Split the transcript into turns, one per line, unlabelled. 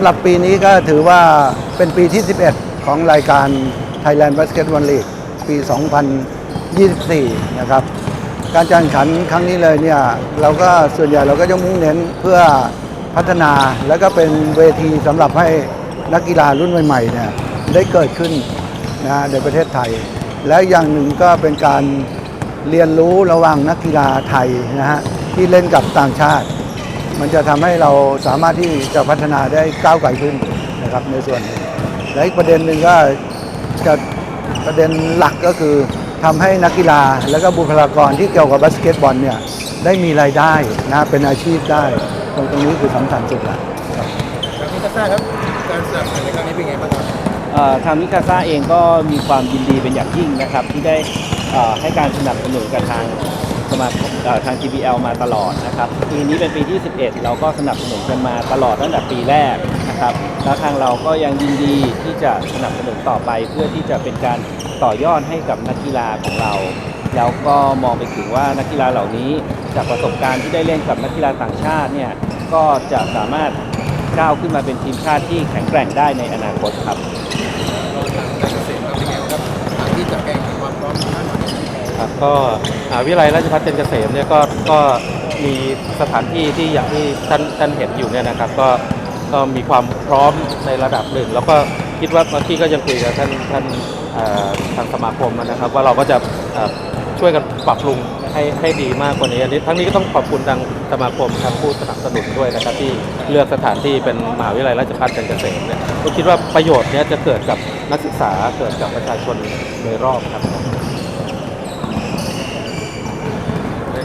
สำหรับปีนี้ก็ถือว่าเป็นปีที่ 11 ของรายการ Thailand Basketball League ปี 2024 นะครับ การแข่งขันครั้งนี้เลยเนี่ย เราก็ส่วนใหญ่เราก็จะมุ่งเน้นเพื่อพัฒนาแล้วก็เป็นเวทีสำหรับให้นักกีฬารุ่นใหม่ๆเนี่ยได้เกิดขึ้นนะในประเทศไทย และอย่างหนึ่งก็เป็นการเรียนรู้ระหว่างนักกีฬาไทยนะฮะที่เล่นกับต่างชาติ มันจะทำให้เราสามารถที่จะพัฒนาได้ก้าวไกลขึ้นนะครับในส่วนนี้และอีกประเด็นหนึ่งก็จะประเด็นหลักก็คือทำให้นักกีฬาและก็บุคลากรที่เกี่ยวกับบาสเกตบอลเนี่ยได้มีรายได้นะเป็นอาชีพได้ ตรงตรงนี้คือสำคัญสุดละ
ครับมิกาซ่าครับการสนับสนุนในครั้งนี้เป็นไงบ้างครับ
ทางมิคาซ่าเองก็มีความยินดีเป็นอย่างยิ่งนะครับ ที่ได้ให้การสนับสนุนกับทาง สมาคมเอ่อทาง GBL มาตลอดนะครับปีนี้เป็นปีที่ 11 เราก็สนับสนุนกันมาตลอดตั้งแต่ปีแรกนะครับแล้วทางเราก็ยังยินดีที่จะสนับสนุนต่อไป เพื่อที่จะเป็นการต่อยอดให้กับนักกีฬาของเรา แล้วก็มองไปถึงว่านักกีฬาเหล่านี้จากประสบการณ์ที่ได้เล่นกับนักกีฬาต่างชาติเนี่ยก็จะสามารถก้าวขึ้นมาเป็นทีมชาติที่แข็งแกร่งได้ในอนาคตครับ
ก็วิท
ยาลัยราชภัฏจันทร์เกษมเนี่ยก็ก็มีสถานที่ที่อย่างที่ท่านท่านเห็นอยู่เนี่ยนะครับ ก็ก็มีความพร้อมในระดับหนึ่ง แล้วก็คิดว่าเมื่อกี้ก็ยังคุยกับท่านท่านทางสมาคมนะครับ ว่าเราก็จะช่วยกันปรับปรุงให้ให้ดีมากกว่านี้อันนี้ทั้งนี้ก็ต้องขอบคุณทางสมาคมครับผู้สนับสนุนด้วยนะครับที่เลือกสถานที่เป็นมหาวิทยาลัยราชภัฏจันทร์เกษมเนี่ยผมคิดว่าประโยชน์เนี้ยจะเกิดกับนักศึกษาเกิดกับประชาชนโดยรอบครับ